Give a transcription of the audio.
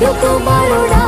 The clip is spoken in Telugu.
ఎదుకు బరుడా